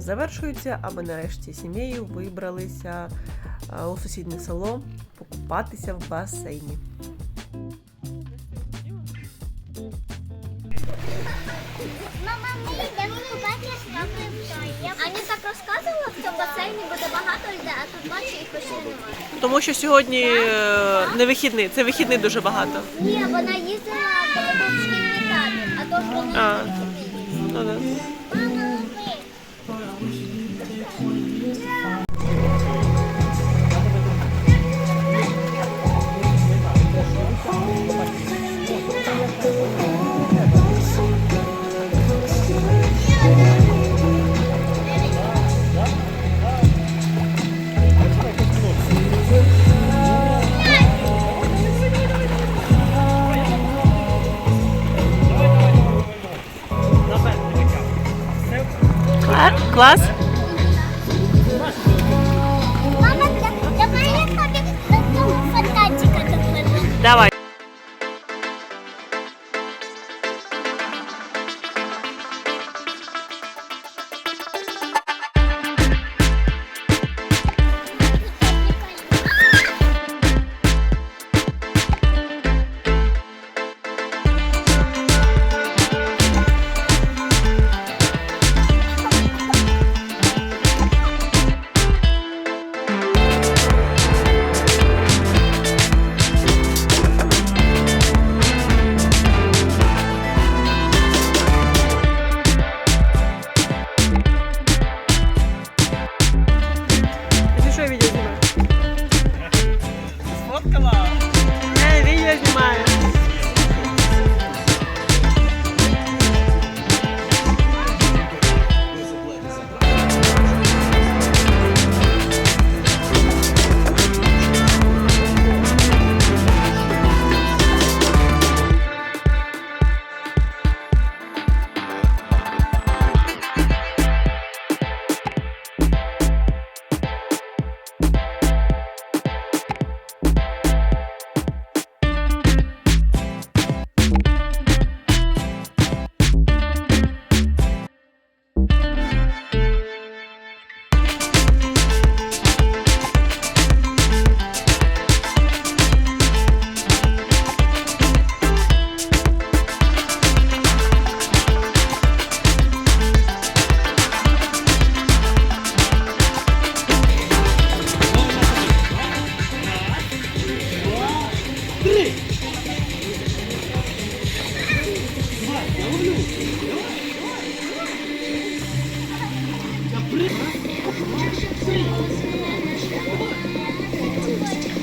Завершується, а ми нарешті сім'єю вибралися у сусіднє село покупатися в басейні. Мама, ми йдемо купатися. Аня так розказувала, що в басейні буде багато людей, а тут бачу їх почти немає. Тому що сьогодні е, не вихідний, це вихідний дуже багато. Ні, вона їздила, був шкільний табір, а то ж вони А. не. Ну, да. Клас? Мама, давай я тобі фонтанчика допомогу. Давай.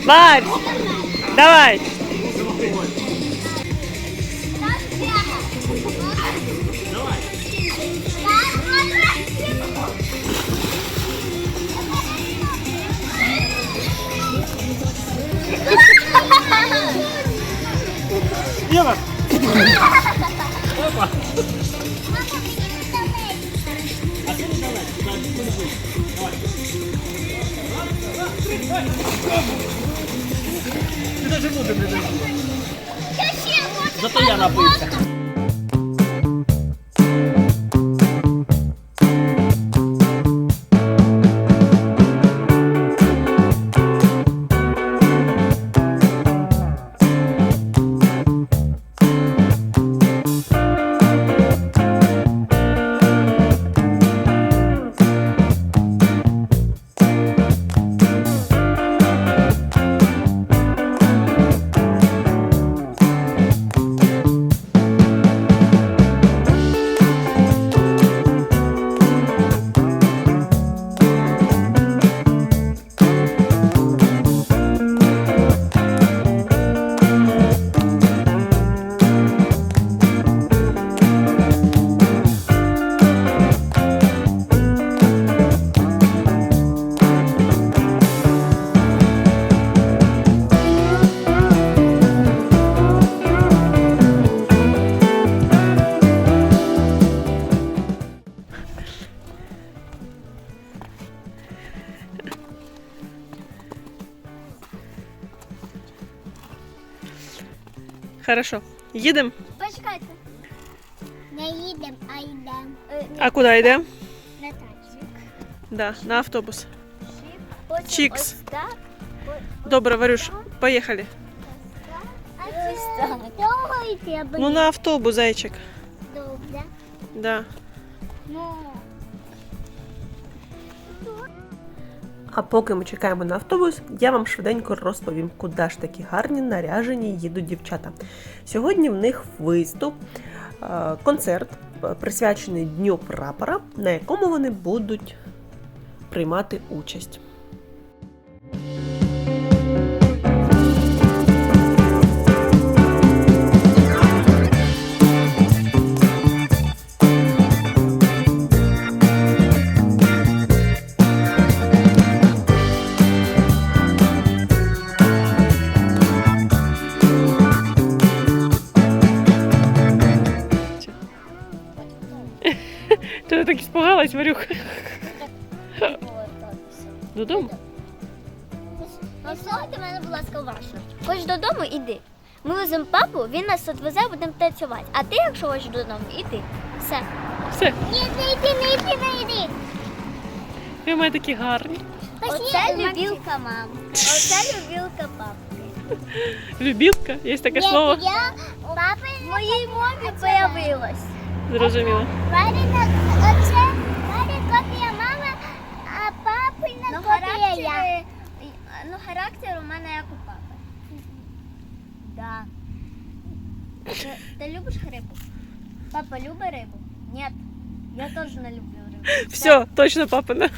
Марь, давай. Єва! Ти навіть воду не дожила. Зато я напився. Хорошо. Їдемо? Почекайте. Не їдемо, а йдемо. А куди йдемо? На тачку. Да, на автобус. Потім Чікс. ось так. Добре, Варюш, поїхали. Ось так. Довго йти, аби Ну на автобус, зайчик. Добре. Да. Ну. А поки ми чекаємо на автобус, я вам швиденько розповім, куди ж такі гарні наряжені їдуть дівчата. Сьогодні в них виступ, е, концерт, е, присвячений Дню прапора, на якому вони будуть приймати участь. Ти так іспугалась, Варюх. Додому? Слухайте мене, будь ласка, уважно. Хочеш додому, іди. Ми веземо папу, він нас відвезе, будемо танцювати. А ти, якщо хочеш додому, іди. Все. Все, Ні, не йди, не йди, не йди. ви мене такі гарні. Оце любілка мам. Оце любілка папки. Любілка, є таке слово. Я папи моїй мові появилось. Зрозуміло. Варіна, оце Варя копія мами, а папина копія я. Ну, характер у мене як у папи. Да. Ти, ти любиш рибу? Папа любить рибу? Ні. Я теж не люблю рибу. Все, точно папина.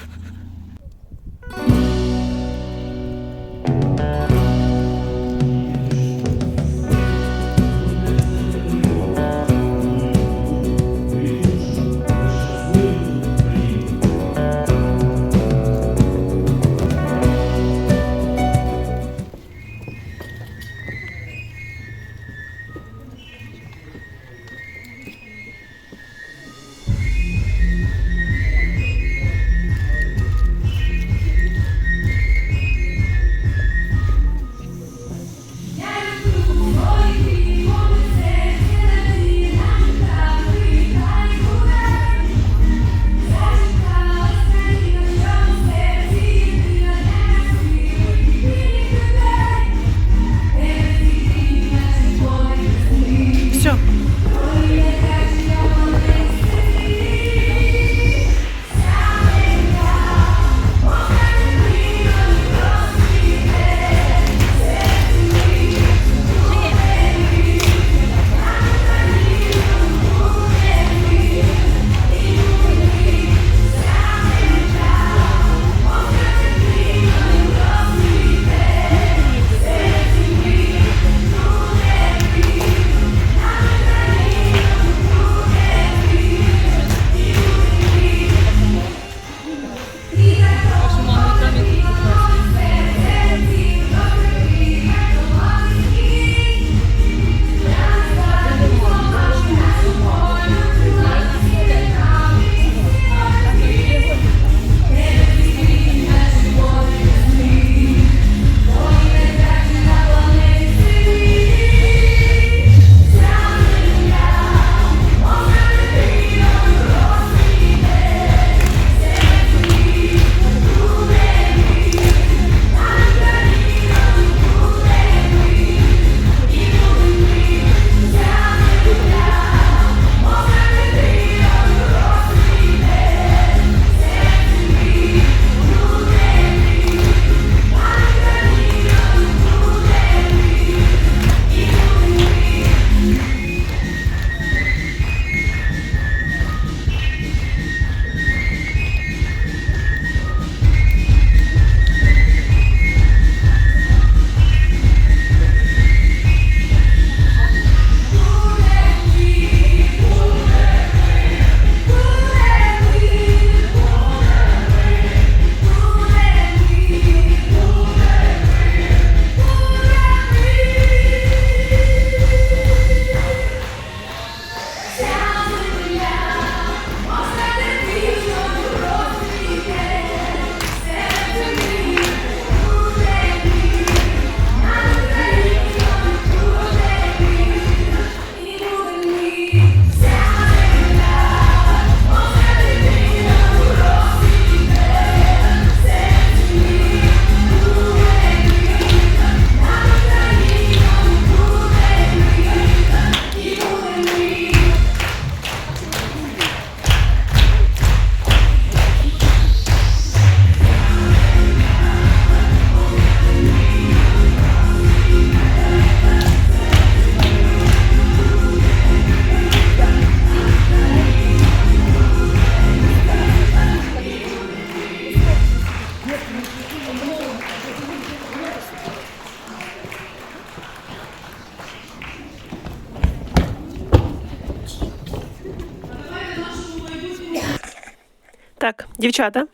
Дівчата,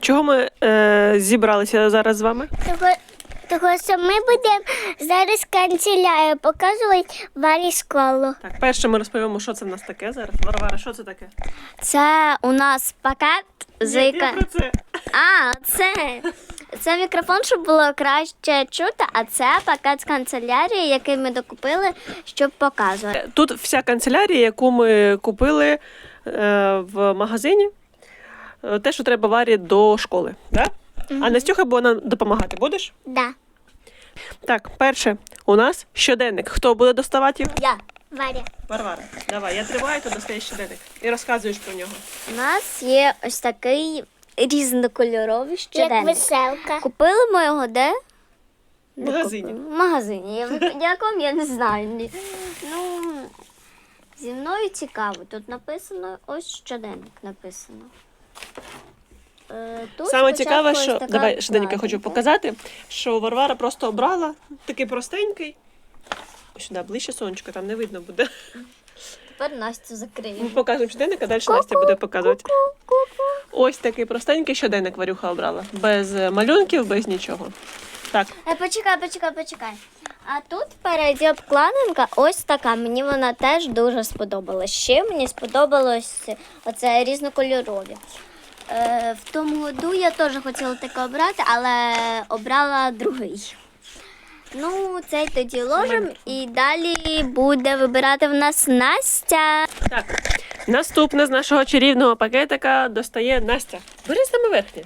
чого ми е, зібралися зараз з вами? Того, того що ми будемо зараз канцелярію показувати Варі школу. Так, перше ми розповімо, що це в нас таке зараз. Варвара, що це таке? Це у нас пакет з Ні, я про це. А, це. Це мікрофон, щоб було краще чути, а це пакет з канцелярії, який ми докупили, щоб показувати. Тут вся канцелярія, яку ми купили е, в магазині. Е, Те, що треба варі до школи. Да? А Настюха буде нам допомагати. Будеш? Да. Так, перше, у нас щоденник. Хто буде доставати його? Я. Варя. Варвара, давай, я триваю, то достаєш щоденник. І розказуєш про нього. У нас є ось такий різнокольоровий щоденник. веселка. Купили ми його де? В магазині. В магазині. Я в якому я не знаю. Ну, зі мною цікаво. Тут написано ось щоденник написано. Е, Тут Саме цікаве, що така давай щоденника хочу показати, що Варвара просто обрала такий простенький. Ось Сюди ближче сонечко, там не видно буде. Тепер Настю Ми закриємо. показуємо щоденник, а далі Настя буде показувати. Ось такий простенький щоденник Варюха обрала. Без е, малюнків, без нічого. Так, Е, почекай, почекай, почекай. А тут впереді обкладинка ось така. Мені вона теж дуже сподобалась. Ще мені сподобалось оце різнокольорові. Е, в тому году я теж хотіла таке обрати, але обрала другий. Ну, цей тоді ложимо і далі буде вибирати в нас Настя. так. Наступне з нашого чарівного пакетика достає Настя. Бери саме верхнє.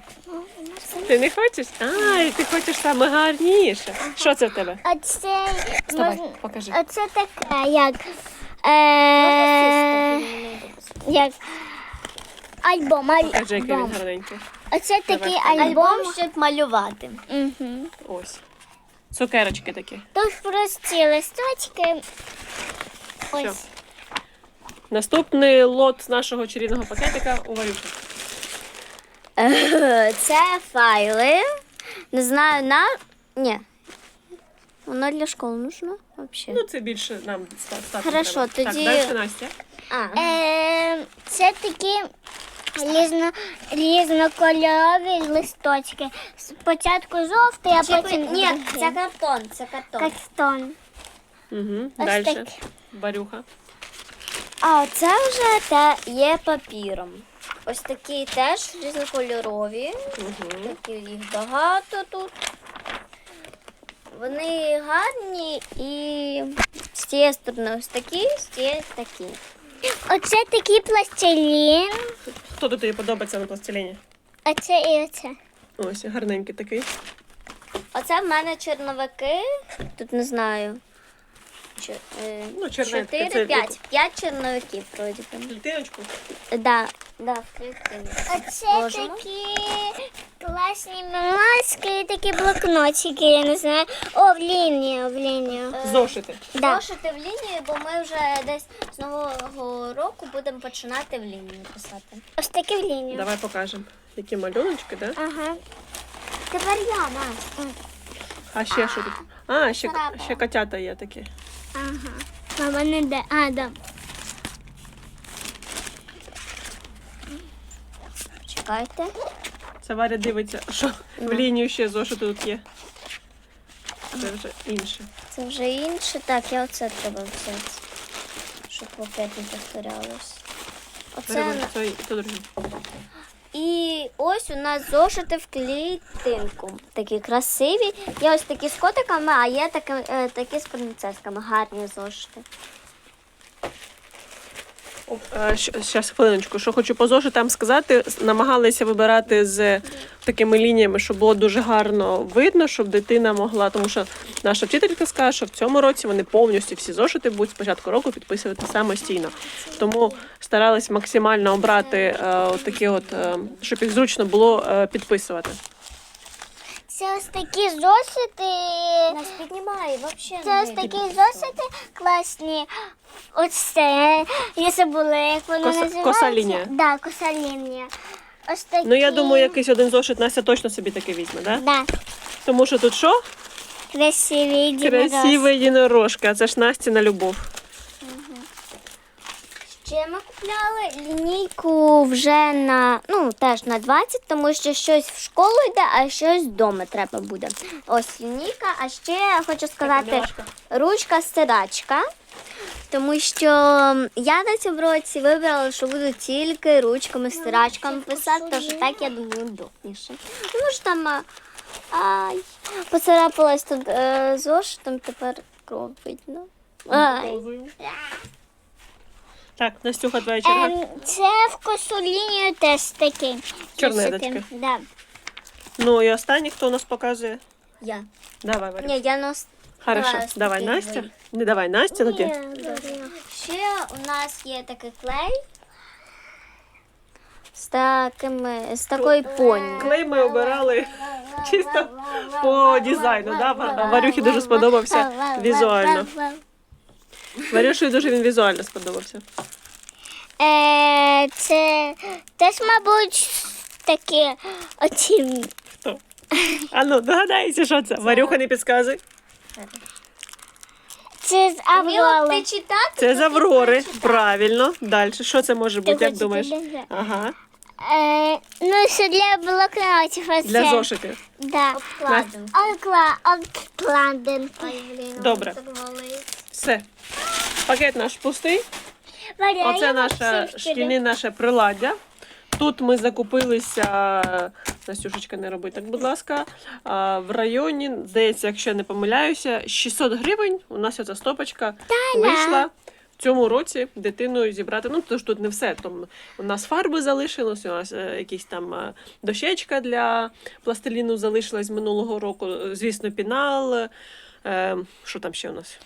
Ти не хочеш? А, і ти хочеш саме гарніше. Що це в тебе? Оце, Вставай, покажи. оце таке, як, е, як альбом. аль- Покажи, який він альбом. гарненький. Оце такий альбом. Альбом, щоб малювати. Угу. Ось. Цукерочки такі. Тут прості листочки. Все. Ось. Наступний лот з нашого чарівного пакетика у Варюші. Це файли. Не знаю, на. Ні. Воно для школи нужно взагалі. Ну, це більше нам стати Хорошо, треба. тоді- Так, далі Настя. А, Е, це такі різно, різнокольорові листочки. Спочатку жовтий, а Чи- потім Ні, це картон, це картон. картон. Угу. Ось Далі. так. Варюха. А це вже те є папіром. Ось такі теж різнокольорові. Угу. Такі їх багато тут. Вони гарні і з цієї сторони ось такі, з цієї такі. Оце такий пластилін. Хто тут тобі подобається на пластиліні? Оце і оце. Ось, гарненький такий. Оце в мене черновики. Тут не знаю. Чо- е, Ну, чернетка, Чотири, це п'ять. П'ять черновиків вроді би. Клітиночку. Да, да, в клітині. Оце Можемо? такі класні мемаски, такі блокнотики, я не знаю. О, в лінію, в лінію. Зошити. Да. Зошити в лінію, бо ми вже десь з нового року будемо починати в лінію писати. Ось такі в лінію. Давай покажемо. Які малюночки, да? Ага. Тепер я, Настя. А ще що тут? А, ще, ще котята є такі. Ага. Мама не де. А, да. Чекайте. Це Варя дивиться, що в лінію ще зошити тут є. Це вже інше. Це вже інше. Так, я оце треба взяти. Щоб опять не повторялось. Оце. Бери це і то друге. І ось у нас зошити в клітинку. Такі красиві. Є ось такі з котиками, а є такі, е, такі з принцесками. Гарні зошити. Зараз хвилиночку, що хочу по зошитам сказати. Намагалися вибирати з такими лініями, щоб було дуже гарно видно, щоб дитина могла, тому що наша вчителька скаже, що в цьому році вони повністю всі зошити будуть з початку року підписувати самостійно. Тому старались максимально обрати е, такі, от, е, щоб їх зручно було е, підписувати. Це ось такі зошити. Нас піднімає взагалі. Це ось такі зошити класні. Ось це. Я забула, як воно Коса- називається. коса лінія. Да, коса лінія. Ось такі. Ну я думаю, якийсь один зошит Настя точно собі таки візьме, да? Да. Тому що тут що? Красиві Красива єдинорожка, а це ж Настіна любов. Ще ми купляли лінійку вже на ну теж на 20, тому що щось в школу йде, а щось вдома треба буде. Ось лінійка, а ще я хочу сказати ручка стирачка. Тому що я на цьому році вибрала, що буду тільки ручками стирачками писати, тому що так я думаю удобніше. Тому що там ай, поцарапалась тут е, зошитом, тепер кров видно. Ай. Так, Настюха, твоя черга. Ем, це в косу лінію теж такий. Чорнеточки. Да. Ну і останній, хто у нас показує? Я. Давай, Варя. Ні, я нос. Хорошо, давай, давай. Настя. Не давай, Настя, ну ти. Ще у нас є такий клей. З такими, з такою поні. Клей ми обирали чисто по дизайну, да? Ва- Варюхі дуже сподобався візуально. Варюші дуже він візуально сподобався. Е, це теж, мабуть, такі оці. Хто? А ну, догадайся, що це? Варюха не підказуй. Це з Аврали. читати? Це з Аврори. Правильно. Далі. Що це може бути, як думаєш? Ага. Е, ну, що для блокнотів. оце. Для зошитів. Да. Настя. Обкла... Обкладен. Добре. Все. Пакет наш пустий. Варя, Оце вообще шкільне наше приладдя. Тут ми закупилися, Настюшечка, не роби так, будь ласка, а, в районі, здається, якщо я не помиляюся, 600 гривень. У нас оця стопочка вийшла в цьому році дитиною зібрати. Ну, тож тут не все. Там у нас фарби залишилось, у нас е, якісь там е, дощечка для пластиліну залишилась минулого року. Звісно, пінал. Е, що там ще у нас?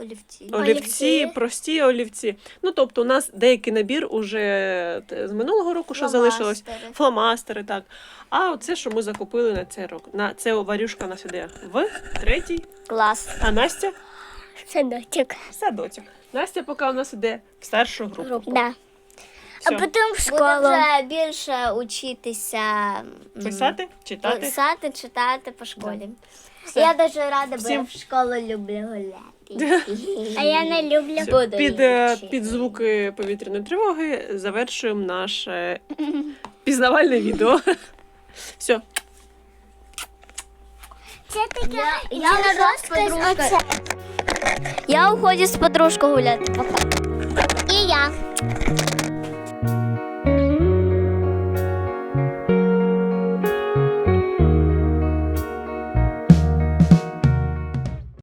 Олівці. Олівці, прості олівці. Ну, тобто, у нас деякий набір уже з минулого року, що залишилось. Фломастери. Фломастери, так. А оце, що ми закупили на цей рок. На це варюшка нас іде в третій, Клас. а Настя Садочок. садочок. Настя поки у нас іде в старшу групу. Да. Все. А потім в школу. вже більше учитися м, Писати, читати. писати, читати по школі. Все. Я дуже рада, бо Всім- я в школу люблю гуляти. А я не люблю. Буду Під, е, під звуки повітряної тривоги завершуємо наше пізнавальне відео. Все. Це таке. Я- Я, я розказ оце. Я уходжу з подружкою гуляти. Пока. І я.